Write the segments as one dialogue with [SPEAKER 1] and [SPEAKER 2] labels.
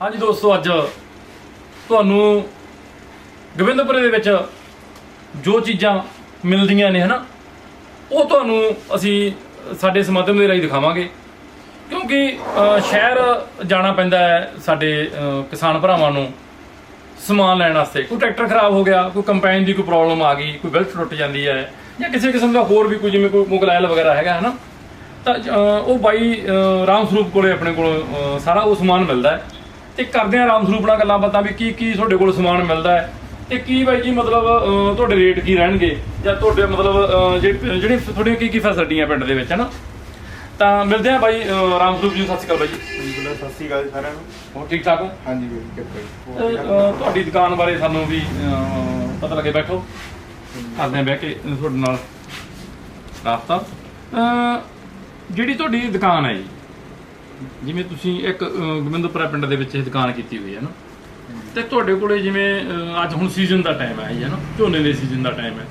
[SPEAKER 1] ਹਾਂਜੀ ਦੋਸਤੋ, ਅੱਜ ਤੁਹਾਨੂੰ ਗੋਬਿੰਦਪੁਰੇ ਦੇ ਵਿੱਚ ਜੋ ਚੀਜ਼ਾਂ ਮਿਲਦੀਆਂ ਨੇ, ਹਨਾ, ਉਹ ਤੁਹਾਨੂੰ ਅਸੀਂ ਸਾਡੇ ਇਸ ਦੇ ਰਾਹੀਂ ਦਿਖਾਵਾਂਗੇ। ਕਿਉਂਕਿ ਸ਼ਹਿਰ ਜਾਣਾ ਪੈਂਦਾ ਹੈ ਸਾਡੇ ਕਿਸਾਨ ਭਰਾਵਾਂ ਨੂੰ ਸਮਾਨ ਲੈਣ ਵਾਸਤੇ। ਕੋਈ ਟਰੈਕਟਰ ਖਰਾਬ ਹੋ ਗਿਆ, ਕੋਈ ਕੰਪੈਨ ਦੀ ਕੋਈ ਪ੍ਰੋਬਲਮ ਆ ਗਈ, ਕੋਈ ਬੈਲਟ ਟੁੱਟ ਜਾਂਦੀ ਹੈ ਜਾਂ ਕਿਸੇ ਕਿਸਮ ਦਾ ਹੋਰ ਵੀ ਕੋਈ, ਜਿਵੇਂ ਕੋਈ ਮੁਗਲਾਇਲ ਵਗੈਰਾ ਹੈਗਾ, ਹਨਾ, ਤਾਂ ਉਹ ਬਾਈ ਰਾਮ ਸਰੂਪ ਕੋਲੇ ਆਪਣੇ ਕੋਲ ਸਾਰਾ ਉਹ ਸਮਾਨ ਮਿਲਦਾ ਹੈ। ਤੇ ਕਰਦੇ ਆ ਰਾਮ ਸਰੂਪ ਨਾਲ ਗੱਲਾਂ ਬਾਤਾਂ ਵੀ ਕੀ ਕੀ ਤੁਹਾਡੇ ਕੋਲ ਸਮਾਨ ਮਿਲਦਾ ਹੈ ਤੇ ਕੀ ਬਾਈ ਜੀ ਮਤਲਬ ਤੁਹਾਡੇ ਰੇਟ ਕੀ ਰਹਿਣਗੇ? ਜਾਂ ਤੁਹਾਡੇ ਮਤਲਬ ਜਿਹੜੀ ਜਿਹੜੀ ਤੁਹਾਡੀਆਂ ਕੀ ਕੀ ਫੈਸਿਲਿਟੀਆਂ ਪਿੰਡ ਦੇ ਵਿੱਚ ਹਨਾ? ਤਾਂ ਮਿਲਦੇ ਆ ਬਾਈ ਰਾਮ ਸਰੂਪ ਜੀ। ਸਤਿ ਸ਼੍ਰੀ ਅਕਾਲ ਬਾਈ ਜੀ।
[SPEAKER 2] ਬਿਲਕੁਲ ਸਤਿ ਸ਼੍ਰੀ ਅਕਾਲ ਸਾਰਿਆਂ ਨੂੰ।
[SPEAKER 1] ਹੋਰ ਠੀਕ ਠਾਕ ਹੋ?
[SPEAKER 2] ਹਾਂਜੀ ਵੀਰ ਕਿਰਪਾ ਜੀ?
[SPEAKER 1] ਤੁਹਾਡੀ ਦੁਕਾਨ ਬਾਰੇ ਸਾਨੂੰ ਵੀ ਪਤਾ ਲੱਗੇ ਬੈਠੋ। ਕਰਦੇ ਆ ਬਹਿ ਕੇ ਤੁਹਾਡੇ ਨਾਲ ਰਾਬਤਾ। ਅ, ਜਿਹੜੀ ਤੁਹਾਡੀ ਦੁਕਾਨ ਹੈ ਜੀ ਜਿਵੇਂ ਤੁਸੀਂ ਇੱਕ ਗੋਬਿੰਦਪੁਰਾ ਪਿੰਡ ਦੇ ਵਿੱਚ ਇਹ ਦੁਕਾਨ ਕੀਤੀ ਹੋਈ ਹੈ ਨਾ। ਤੇ ਤੁਹਾਡੇ ਕੋਲੇ ਜਿਵੇਂ ਅੱਜ ਹੁਣ ਸੀਜ਼ਨ ਦਾ ਟਾਈਮ ਹੈ ਜੀ ਹੈ ਨਾ। ਝੋਨੇ ਦੇ ਸੀਜ਼ਨ ਦਾ ਟਾਈਮ ਹੈ।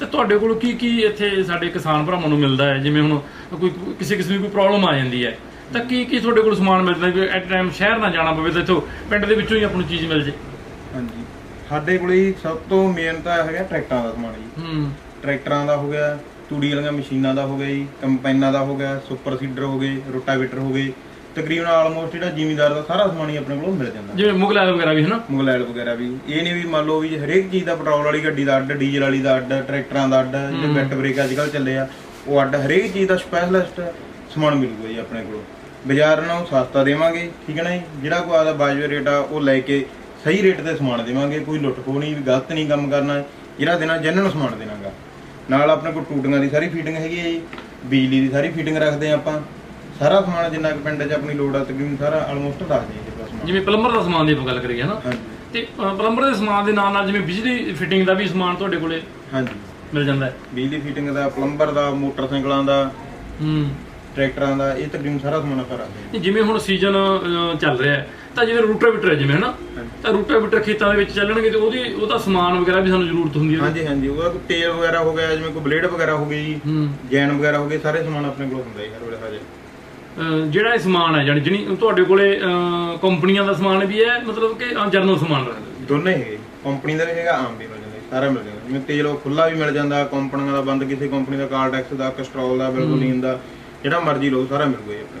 [SPEAKER 1] ਤੇ ਤੁਹਾਡੇ ਕੋਲ ਕੀ ਕੀ ਇੱਥੇ ਸਾਡੇ ਕਿਸਾਨ ਭਰਾਵਾਂ ਨੂੰ ਮਿਲਦਾ ਹੈ? ਜਿਵੇਂ ਹੁਣ ਕੋਈ ਕਿਸੇ ਕਿਸੇ ਨੂੰ ਕੋਈ ਪ੍ਰੋਬਲਮ ਆ ਜਾਂਦੀ ਹੈ। ਤਾਂ ਕੀ ਕੀ ਤੁਹਾਡੇ ਕੋਲ ਸਮਾਨ ਮਿਲਦਾ ਹੈ? ਐਟ ਟਾਈਮ ਸ਼ਹਿਰ ਨਾ ਜਾਣਾ ਪਵੇ ਤਾਂ ਇੱਥੋਂ ਪਿੰਡ ਦੇ ਵਿੱਚੋਂ ਹੀ ਆਪਾਂ ਨੂੰ ਚੀਜ਼ ਮਿਲ ਜੇ।
[SPEAKER 2] ਹਾਂਜੀ। ਸਾਡੇ ਕੋਲ ਸਭ ਤੋਂ ਮੇਨ ਤਾਂ ਹੈਗਾ ਟਰੈਕਟਰਾਂ ਦਾ ਸਮਾਨ ਜੀ।
[SPEAKER 1] ਹੂੰ।
[SPEAKER 2] ਟਰੈਕਟਰਾਂ ਦਾ ਹੋ ਗਿਆ ਤੂੜੀ ਵਾਲੀਆਂ ਮਸ਼ੀਨਾਂ ਦਾ ਹੋ ਗਿਆ ਜੀ ਕੰਪਾਈਨਾਂ ਦਾ ਹੋ ਗਿਆ ਸੁਪਰ ਸੀਡਰ ਹੋ ਗਏ ਰੋਟਾਵੇਟਰ ਹੋ ਗਏ। ਤਕਰੀਬਨ ਆਲਮੋਸਟ ਜਿਹੜਾ ਜ਼ਿਮੀਦਾਰ ਦਾ ਸਾਰਾ ਸਮਾਨ ਹੀ ਆਪਣੇ ਕੋਲ ਮਿਲ ਜਾਂਦਾ।
[SPEAKER 1] ਜਿਵੇਂ ਮੁਗਲਾਇਲ ਵਗੈਰਾ ਵੀ ਹੈ ਨਾ
[SPEAKER 2] ਮੁਗਲੈਲ ਵਗੈਰਾ ਵੀ। ਇਹ ਨਹੀਂ ਵੀ ਮੰਨ ਲਓ ਵੀ ਹਰੇਕ ਚੀਜ਼ ਦਾ ਪੈਟਰੋਲ ਵਾਲੀ ਗੱਡੀ ਦਾ ਅੱਡ ਡੀਜ਼ਲ ਵਾਲੀ ਦਾ ਅੱਡ ਟਰੈਕਟਰਾਂ ਦਾ ਅੱਡ ਜਿਹੜੇ ਬੈਟ ਬ੍ਰੇਕ ਅੱਜ ਕੱਲ੍ਹ ਚੱਲੇ ਆ ਉਹ ਅੱਡ ਹਰੇਕ ਚੀਜ਼ ਦਾ ਸਪੈਸ਼ਲਿਸਟ ਸਮਾਨ ਮਿਲੂਗਾ ਜੀ ਆਪਣੇ ਕੋਲ। ਬਾਜ਼ਾਰ ਨਾਲੋਂ ਸਸਤਾ ਦੇਵਾਂਗੇ ਠੀਕ ਹੈ ਨਾ ਜੀ? ਜਿਹੜਾ ਕੋਈ ਆਦਾ ਬਾਜਵੇ ਰੇਟ ਆ ਉਹ ਲੈ ਕੇ ਸਹੀ ਰੇਟ ਤੇ ਸਮਾਨ ਦੇਵਾਂਗੇ ਕੋਈ ਲੁੱਟ ਖੋਹ ਨਹੀਂ ਗਲਤ ਨਹੀਂ ਕੰਮ ਕਰਨਾ ਜਿਹੜਾ ਦੇਣਾ ਜੈਨੂਨ ਸਮਾਨ ਦੇਣਾਗਾ। ਨਾਲ ਆਪਣੇ ਕੋਲ ਟੂਟੀਆਂ ਦੀ ਸਾਰੀ ਫੀਟਿੰਗ ਹੈਗੀ ਹੈ ਜੀ ਬਿਜਲੀ ਦੀ ਸਾਰੀ ਫੀਟਿੰਗ ਰੱਖਦੇ ਆ ਆਪਾਂ। ਸਾਰਾ ਸਮਾਨ ਜਿੰਨਾ ਕੁ ਪਿੰਡ 'ਚ ਆਪਣੀ ਲੋੜ ਆ ਤਕਰੀਬਨ ਸਾਰਾ ਆਲਮੋਸਟ ਦੱਸ ਦਈਏ ਜੀ ਸਮਾਨ।
[SPEAKER 1] ਜਿਵੇਂ ਪਲੰਬਰ ਦਾ ਸਮਾਨ ਦੀ ਆਪਾਂ ਗੱਲ ਕਰੀਏ ਹਨਾ?
[SPEAKER 2] ਹਾਂਜੀ।
[SPEAKER 1] ਤੇ ਪਲੰਬਰ ਦੇ ਸਮਾਨ ਦੇ ਨਾਲ ਨਾਲ ਜਿਵੇਂ ਬਿਜਲੀ ਫਿਟਿੰਗ ਦਾ ਵੀ ਸਮਾਨ ਤੁਹਾਡੇ ਕੋਲੇ
[SPEAKER 2] ਹਾਂਜੀ।
[SPEAKER 1] ਮਿਲ ਜਾਂਦਾ ਹੈ?
[SPEAKER 2] ਬਿਜਲੀ ਫਿਟਿੰਗ ਦਾ ਪਲੰਬਰ ਦਾ ਮੋਟਰਸਾਈਕਲਾਂ ਦਾ।
[SPEAKER 1] ਹੂੰ।
[SPEAKER 2] ਟਰੈਕਟਰਾਂ ਦਾ ਇਹ ਤਕਰੀਬਨ ਸਾਰਾ ਸਮਾਨ ਆਪਾਂ ਰੱਖਦੇ
[SPEAKER 1] ਤੇ ਜਿਵੇਂ ਹੁਣ ਸੀਜ਼ਨ ਚੱਲ ਰਿਹਾ ਹੈ ਤਾਂ ਜਿਵੇਂ ਰੂਟਾਵੀਟਰ ਹੈ ਜਿਵੇਂ ਹਨਾ। ਤਾਂ ਰੂਟਾਵੀਟਰ ਖੇਤਾਂ ਦੇ ਵਿੱਚ ਚੱਲਣਗੇ ਤੇ ਉਹਦੀ ਉਹਦਾ ਸਮਾਨ ਵਗੈਰਾ ਵੀ ਸਾਨੂੰ ਜ਼ਰੂਰਤ ਹੁੰਦੀ
[SPEAKER 2] ਹਾਂ
[SPEAKER 1] ਹੈ
[SPEAKER 2] ਹਾਂਜੀ ਹਾਂਜੀ ਉਹਦਾ ਕੋਈ ਤੇਲ ਵਗੈਰਾ ਹੋ ਗਿਆ ਜਿਵੇਂ ਕੋਈ ਬਲੇਡ ਵਗੈਰਾ ਹੋ ਗਈ ਜੀ
[SPEAKER 1] ਹੂੰ।
[SPEAKER 2] ਜੈਨ ਵਗੈਰਾ ਹੋ ਗਏ ਸਾਰੇ ਸਮਾਨ ਆਪਣੇ ਕੋਲ ਹੁੰਦਾ ਜੀ ਹਰ ਵੇਲੇ ਹਾਜ਼ਰ
[SPEAKER 1] ਅਹ ਜਿਹੜਾ ਇਹ ਸਮਾਨ ਹੈ ਜਾਨੀ ਜਿਹੜੀ ਤੁਹਾਡੇ ਕੋਲੇ ਅਹ, ਕੰਪਨੀਆਂ ਦਾ ਸਮਾਨ ਵੀ ਹੈ ਮਤਲਬ ਕਿ ਜਰਨਲ ਸਮਾਨ ਰੱਖਦੇ
[SPEAKER 2] ਦੋਨੇ ਹੈਗੇ। ਕੰਪਨੀ ਦਾ ਵੀ ਹੈਗਾ ਆਮ ਵੀ ਮਿਲ ਜਾਂਦਾ ਜੀ, ਸਾਰਾ ਮਿਲ ਜਾਂਦਾ। ਜਿਵੇਂ ਤੇਲ ਉਹ ਖੁੱਲਾ ਵੀ ਮਿਲ ਜਾਂਦਾ ਕੰਪਨੀਆਂ ਦਾ ਬੰਦ ਕਿਸੇ ਕੰਪਨੀ ਦਾ ਕਾਰਡੈਕਸ ਦਾ ਕਸਟਰੋਲ ਦਾ ਬਿਲਕੁਲੀਨ ਦਾ। ਜਿਹੜਾ ਮਰਜ਼ੀ ਲਓ ਸਾਰਾ ਮਿਲੂਗਾ ਜੀ ਆਪਣੇ।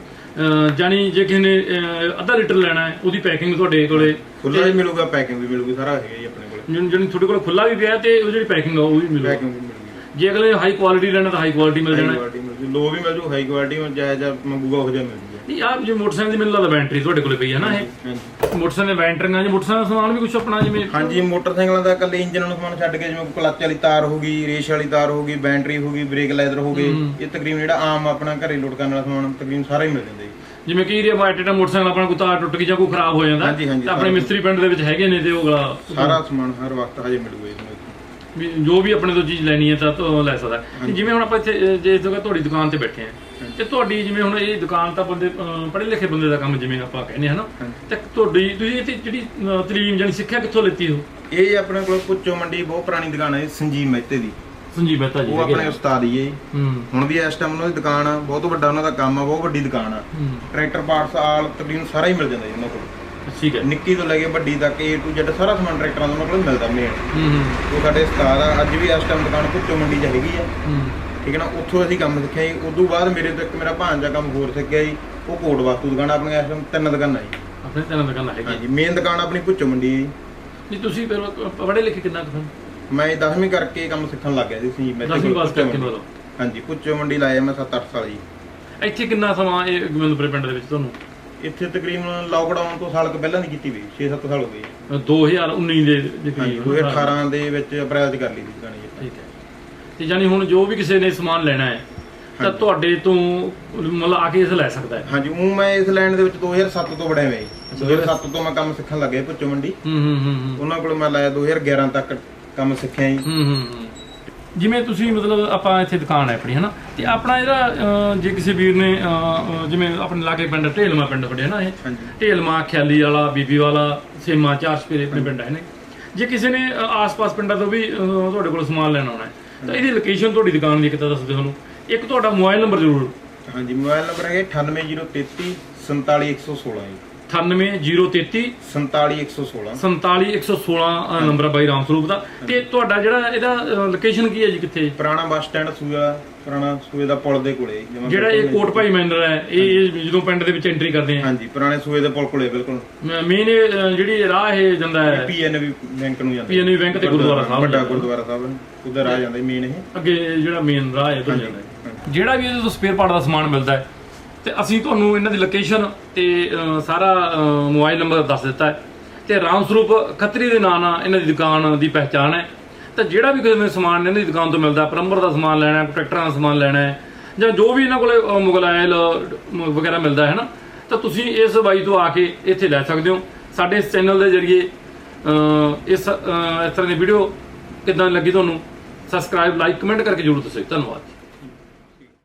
[SPEAKER 2] ਕੋਲ।
[SPEAKER 1] ਜਾਨੀ ਜੇ ਕਿਸੇ ਨੇ ਅਹ, ਅੱਧਾ ਲੀਟਰ ਲੈਣਾ ਹੈ ਉਹਦੀ ਪੈਕਿੰਗ ਤੁਹਾਡੇ ਕੋਲੇ।
[SPEAKER 2] ਖੁੱਲਾ ਵੀ ਮਿਲੂਗਾ ਪੈਕਿੰਗ ਵੀ ਮਿਲੂਗੀ ਸਾਰਾ ਹੈਗਾ ਜੀ ਆਪਣੇ ਕੋਲ।
[SPEAKER 1] ਜਿਹੜੀ ਤੁਹਾਡੇ ਕੋਲ ਖੁੱਲਾ ਵੀ ਪਿਆ ਤੇ ਉਹ ਜਿਹੜੀ ਪੈਕਿੰਗ ਆ ਉਹ ਵੀ ਮਿਲੂਗੀ।
[SPEAKER 2] ਪੈਕਿੰਗ ਵੀ ਮਿਲੂਗੀ।
[SPEAKER 1] ਜੇ ਅਗਲੇ ਹਾਈ ਕੁਆਲਿਟੀ ਲੈਣਾ ਤਾਂ ਹਾਈ ਕੁਆਲਿਟੀ ਮਿਲ
[SPEAKER 2] ਹਾਈ
[SPEAKER 1] ਜਾਣਾ
[SPEAKER 2] ਕੁਆਲਿਟੀ ਮਿਲ ਜੂ। ਲੋ ਵੀ ਮਿਲ ਜੂ ਹਾਈ ਕੁਆਲਿਟੀ ਜਾਇਜ਼ ਜਿਹਾ ਮੰਗੂਗਾ ਉਹ ਜਿਹਾ ਮਿਲ ਜੂਗਾ
[SPEAKER 1] ਨਹੀਂ ਆਹ ਜੇ ਮੋਟਰਸਾਈਕਲ ਦੀ ਮੈਨੂੰ ਲੱਗਦਾ ਬੈਟਰੀ ਤੁਹਾਡੇ ਕੋਲੇ ਪਈ ਹੈ ਨਾ ਇਹ। ਮੋਟਰਸਾਈਕਲ ਦੇ ਬੈਟਰੀਆਂ ਜਾਂ ਮੋਟਰਸਾਈਕਲ ਦਾ ਸਮਾਨ ਵੀ ਕੁਝ ਆਪਣਾ ਜਿਵੇਂ
[SPEAKER 2] ਹਾਂਜੀ ਮੋਟਰਸਾਈਕਲਾਂ ਦਾ ਇਕੱਲੇ ਇੰਜਨ ਨੂੰ ਸਮਾਨ ਛੱਡ ਕੇ ਜਿਵੇਂ ਕਲੱਚ ਵਾਲੀ ਤਾਰ ਹੋ ਗਈ ਰੇਸ ਵਾਲੀ ਤਾਰ ਹੋ ਗਈ ਬੈਟਰੀ ਹੋ ਗਈ ਬ੍ਰੇਕ ਲੈਦਰ ਹੋ ਗਏ ਇਹ ਤਕਰੀਬਨ ਜਿਹੜਾ ਆਮ ਆਪਣਾ ਘਰੇ ਲੋਡ ਕਰਨ ਵਾਲਾ ਸਮਾਨ ਤਕਰੀਬਨ ਸਾਰਾ ਹੀ ਮਿਲ ਜਾਂਦਾ ਜੀ।
[SPEAKER 1] ਜਿਵੇਂ ਕਈ ਏਰੀਆ ਬਾਈਟ ਦਾ ਮੋਟਰਸਾਈਕਲ ਆਪਣਾ ਕੋਈ ਤਾਰ ਟੁੱਟ ਗਈ ਜਾਂ ਕੋਈ ਖਰਾਬ ਹੋ ਜਾਂਦਾ ਤਾਂ ਆਪਣੇ ਮਿਸਤਰੀ ਪਿੰਡ ਦੇ ਵਿੱਚ ਹੈਗੇ ਨੇ ਤੇ ਉਹ
[SPEAKER 2] ਸਾਰਾ ਸਮਾਨ ਹਰ ਵਕਤ ਹਜੇ ਮਿਲੂਗਾ ਜੀ।
[SPEAKER 1] ਵੀ ਜੋ ਵੀ ਆਪਣੇ ਤੋਂ ਚੀਜ਼ ਲੈਣੀ ਹੈ ਤਾਂ ਉਹ ਲੈ ਸਕਦਾ। ਜਿਵੇਂ ਹੁਣ ਆਪਾਂ ਇੱਥੇ ਜੇ ਇਸ ਜਗ੍ਹਾ ਤੁਹਾਡੀ ਦੁਕਾਨ ਤੇ ਬੈਠੇ ਆ ਤੇ ਤੁਹਾਡੀ ਜਿਵੇਂ ਹੁਣ ਇਹ ਦੁਕਾਨ ਤਾਂ ਬੰਦੇ ਪੜ੍ਹੇ ਲਿਖੇ ਬੰਦੇ ਦਾ ਕੰਮ ਜਿਵੇਂ ਆਪਾਂ ਕਹਿੰਦੇ ਹਨਾ। ਤੇ ਤੁਹਾਡੀ ਤੁਸੀਂ ਇੱਥੇ ਜਿਹੜੀ ਤਲੀਮ ਜਾਨੀ ਸਿੱਖਿਆ ਕਿੱਥੋਂ ਲੈਤੀ ਹੋ
[SPEAKER 2] ਇਹ ਆਪਣੇ ਕੋਲ ਪੁੱਚੋ ਮੰਡੀ ਬਹੁਤ ਪੁਰਾਣੀ ਦੁਕਾਨ ਹੈ ਸੰਜੀਵ ਮਹਿਤੇ ਦੀ।
[SPEAKER 1] ਸੰਜੀਵ ਮਹਿਤਾ ਜੀ
[SPEAKER 2] ਉਹ ਆਪਣੇ। ਉਸਤਾਦ ਹੀ ਹੈ ਹੁਣ ਵੀ ਇਸ ਟਾਈਮ ਉਹਨਾਂ ਦੀ ਦੁਕਾਨ ਆ ਬਹੁਤ ਵੱਡਾ ਉਹਨਾਂ ਦਾ ਕੰਮ ਆ ਬਹੁਤ ਵੱਡੀ ਦੁਕਾਨ ਆ। ਟਰੈਕਟਰ ਪਾਰਟਸ ਆਲ ਤਕਰੀਬਨ ਸਾਰਾ ਹੀ ਮਿਲ ਜਾਂਦਾ ਜੀ ਉਹਨਾਂ ਕੋਲ।
[SPEAKER 1] ਠੀਕ ਹੈ।
[SPEAKER 2] ਨਿੱਕੀ ਤੋਂ ਲੈ ਕੇ ਵੱਡੀ ਤੱਕ A to Z ਸਾਰਾ ਸਮਾਨ ਟਰੈਕਟਰਾਂ ਦਾ ਉਹਨਾਂ ਕੋਲ ਮਿਲਦਾ ਮੇਨ
[SPEAKER 1] ਹੂੰ ਹੂੰ।
[SPEAKER 2] ਉਹ ਸਾਡੇ ਉਸਤਾਦ ਆ ਅੱਜ ਵੀ ਇਸ ਟਾਈਮ ਦੁਕਾਨ ਪੁੱਚੋ ਮੰਡੀ 'ਚ ਹੈਗੀ ਆ।
[SPEAKER 1] ਹੂੰ।
[SPEAKER 2] ਠੀਕ ਹੈ ਨਾ ਉੱਥੋਂ ਅਸੀਂ ਕੰਮ ਸਿੱਖਿਆ ਜੀ। ਉਦੋਂ ਬਾਅਦ ਮੇਰੇ ਤੋਂ ਇੱਕ ਮੇਰਾ ਭਾਂਜਾ ਕੰਮ ਹੋਰ ਸਿੱਖਿਆ ਜੀ। ਉਹ ਕੋਟ ਵਾਸਤੂ ਦੁਕਾਨ ਆਪਣੀਆਂ ਇਸ ਟਾਈਮ ਤਿੰਨ ਦੁਕਾਨਾਂ ਜੀ।
[SPEAKER 1] ਆਪਣੇ ਤਿੰਨ ਦੁਕਾਨਾਂ ਹੈਗੀ
[SPEAKER 2] ਹਾਂਜੀ ਮੇਨ ਦੁਕਾਨ ਆਪਣੀ ਭੁੱਚੋ ਮੰਡੀ ਹੈ ਜੀ
[SPEAKER 1] ਨਹੀਂ ਤੁਸੀਂ ਫਿਰ ਪੜ੍ਹੇ ਲਿਖੇ ਕਿੰਨਾ ਹੋ
[SPEAKER 2] ਮੈਂ 10ਵੀਂ ਕਰਕੇ ਕੰਮ ਸਿੱਖਣ ਲੱਗ ਗਿਆ ਜੀ ਸੀ ਮੈਂ
[SPEAKER 1] ਦਸਵੀਂ ਪਾਸ ਕਰਕੇ ਮਤਲਬ?
[SPEAKER 2] ਹਾਂਜੀ ਭੁੱਚੋ ਮੰਡੀ ਲਾਇਆ ਮੈਂ 7-8 ਸਾਲ ਜੀ।
[SPEAKER 1] ਇੱਥੇ ਕਿੰਨਾ ਸਮਾਂ ਇਹ ਗੋਬਿੰਦਪੁਰੇ ਪਿੰਡ ਦੇ ਵਿੱਚ ਤੁਹਾਨੂੰ?
[SPEAKER 2] ਇੱਥੇ ਤਕਰੀਬਨ ਲਾਕਡਾਊਨ ਤੋਂ ਸਾਲ ਕੁ ਪਹਿਲਾਂ ਦੀ ਕੀਤੀ ਵੀ 6-7 ਸਾਲ ਹੋ ਗਏ ਜੀ।
[SPEAKER 1] ਅਹ 2019 ਦੇ ਦੇ
[SPEAKER 2] ਹਾਂਜੀ
[SPEAKER 1] ਕਰੀਬ
[SPEAKER 2] 2018 ਦੇ ਵਿੱਚ ਅਪ੍ਰੈਲ 'ਚ ਕਰ ਲਈ ਸੀ ਦੁਕਾਨ ਜੀ।
[SPEAKER 1] ਠੀਕ ਹੈ। ਤੇ ਜਾਨੀ ਹੁਣ ਜੋ ਵੀ ਕਿਸੇ ਨੇ ਸਮਾਨ ਲੈਣਾ ਹੈ ਤਾਂ ਤੁਹਾਡੇ ਤੋਂ ਮਤਲਬ ਆ ਕੇ ਇਸ ਲੈ ਸਕਦਾ ਹੈ।
[SPEAKER 2] ਹਾਂਜੀ ਉਹ ਮੈਂ ਇਸ ਲਾਈਨ ਦੇ ਵਿੱਚ 2007 ਤੋਂ ਵੜਿਆ ਹੋਇਆ ਜੀ। 2007 ਤੋਂ ਮੈਂ ਕੰਮ ਸਿੱਖਣ ਲੱਗਿਆ ਭੁੱਚੋ ਮੰਡੀ।
[SPEAKER 1] ਹੂੰ ਹੂੰ ਹੂੰ ਹੂੰ।
[SPEAKER 2] ਉਹਨਾਂ ਕੋਲ ਮੈਂ ਲਾਇਆ 2011 ਤੱਕ ਕੰਮ ਸਿੱਖਿਆ ਜੀ।
[SPEAKER 1] ਹੂੰ ਹੂੰ ਹੂੰ। ਜਿਵੇਂ ਤੁਸੀਂ ਮਤਲਬ ਆਪਾਂ ਇੱਥੇ ਦੁਕਾਨ ਹੈ ਆਪਣੀ ਹਨਾ? ਤੇ ਆਪਣਾ ਜਿਹੜਾ ਅਹ, ਜੇ ਕਿਸੇ ਵੀਰ ਨੇ ਜਿਵੇਂ ਆਪਣੇ ਲਾਗੇ ਪਿੰਡ ਢੇਲਮਾ ਪਿੰਡ ਤੁਹਾਡੇ ਹਨਾ ਇਹ? ਢੇਲਮਾ ਖਿਆਲੀ ਵਾਲਾ ਬੀਬੀ ਵਾਲਾ ਸੇਮਾ ਚਾਰ ਸਪੇਰੇ ਆਪਣੇ ਪਿੰਡ ਹੈ ਨੇ ਜੇ ਕਿਸੇ ਨੇ ਆਸ-ਪਾਸ ਪਿੰਡਾਂ ਤੋਂ ਵੀ ਤੁਹਾਡੇ ਕੋਲ ਸਮਾਨ ਲੈਣਾ ਆਉਣਾ ਹੈ ਤਾਂ ਇਹਦੀ ਲੋਕੇਸ਼ਨ ਤੁਹਾਡੀ ਦੁਕਾਨ ਦੀ ਕਿਤਾ ਦੱਸ ਦਿਓ ਸਾਨੂੰ ਇੱਕ ਤੁਹਾਡਾ ਮੋਬਾਈਲ ਨੰਬਰ ਜ਼ਰੂਰ।
[SPEAKER 2] ਹਾਂਜੀ ਮੋਬਾਈਲ ਨੰਬਰ ਹੈ 98033 47116 ਜੀ।
[SPEAKER 1] 98033
[SPEAKER 2] 47116
[SPEAKER 1] 47116 ਅ, ਨੰਬਰ ਆ ਬਾਈ ਰਾਮ ਸਰੂਪ ਦਾ। ਤੇ ਤੁਹਾਡਾ ਜਿਹੜਾ ਇਹਦਾ ਲੋਕੇਸ਼ਨ ਕੀ ਹੈ ਜੀ ਕਿੱਥੇ?
[SPEAKER 2] ਪੁਰਾਣਾ ਬੱਸ ਸਟੈਂਡ ਸੂਆ ਪੁਰਾਣਾ ਸੂਏ ਦਾ ਪੁਲ ਦੇ ਕੋਲੇ
[SPEAKER 1] ਜਿਹੜਾ ਇਹ ਕੋਟ ਭਾਈ ਮੈਨਰ ਹੈ ਇਹ ਜਦੋਂ ਪਿੰਡ ਦੇ ਵਿੱਚ ਐਂਟਰੀ ਕਰਦੇ ਆ।
[SPEAKER 2] ਹਾਂਜੀ ਪੁਰਾਣੇ ਸੂਏ ਦੇ ਪੁਲ ਕੋਲੇ ਬਿਲਕੁਲ।
[SPEAKER 1] ਮੇਨ ਜਿਹੜੀ ਰਾਹ ਇਹ ਜਾਂਦਾ ਹੈ।
[SPEAKER 2] ਪੀਐਨਬੀ ਬੈਂਕ ਨੂੰ ਜਾਂਦਾ
[SPEAKER 1] PNB ਬੈਂਕ ਤੇ ਗੁਰਦੁਆਰਾ ਸਾਹਿਬ।
[SPEAKER 2] ਵੱਡਾ। ਗੁਰਦੁਆਰਾ ਸਾਹਿਬ ਉਧਰ ਆ ਜਾਂਦਾ ਮੇਨ ਇਹ।
[SPEAKER 1] ਅੱਗੇ ਜਿਹੜਾ ਮੇਨ ਰਾਹ ਹੈ ਤੋਂ ਜਾਂਦਾ ਜਿਹੜਾ ਵੀ ਇਹਦੇ ਤੋਂ ਸਪੇਅਰ ਪਾਰਟ ਦਾ ਸਮਾਨ ਮਿਲਦਾ ਹੈ ਤੇ ਅਸੀਂ ਤੁਹਾਨੂੰ ਇਹਨਾਂ ਦੀ ਲੋਕੇਸ਼ਨ ਤੇ ਸਾਰਾ ਮੋਬਾਈਲ ਨੰਬਰ ਦੱਸ ਦਿੱਤਾ ਹੈ। ਤੇ ਰਾਮ ਸਰੂਪ ਖੱਤਰੀ ਦੇ ਨਾਂ ਨਾਲ ਇਹਨਾਂ ਦੀ ਦੁਕਾਨ ਦੀ ਪਹਿਚਾਣ ਹੈ। ਤਾਂ ਜਿਹੜਾ ਵੀ ਕਿਸੇ ਨੂੰ ਸਮਾਨ ਇਹਨਾਂ ਦੀ ਦੁਕਾਨ ਤੋਂ ਮਿਲਦਾ ਪਲੰਬਰ ਦਾ ਸਮਾਨ ਲੈਣਾ ਹੈ ਟਰੈਕਟਰਾਂ ਦਾ ਸਮਾਨ ਲੈਣਾ ਹੈ, ਜਾਂ ਜੋ ਵੀ ਇਹਨਾਂ ਕੋਲੇ ਮੁਗਲਾਇਲ ਵਗੈਰਾ ਮਿਲਦਾ ਹੈ ਨਾ, ਤਾਂ ਤੁਸੀਂ ਇਸ ਬਾਈ ਤੋਂ ਆ ਕੇ ਇੱਥੇ ਲੈ ਸਕਦੇ ਹੋ। ਸਾਡੇ ਇਸ ਚੈਨਲ ਦੇ ਜ਼ਰੀਏ ਇਸ ਇਸ ਤਰ੍ਹਾਂ ਦੀ ਵੀਡੀਓ ਕਿਦਾਂ ਲੱਗੀ ਤੁਹਾਨੂੰ ਸਬਸਕ੍ਰਾਈਬ ਲਾਈਕ ਕਮੈਂਟ ਕਰਕੇ ਜਰੂਰ ਦੱਸੋ ਜੀ। ਧੰਨਵਾਦ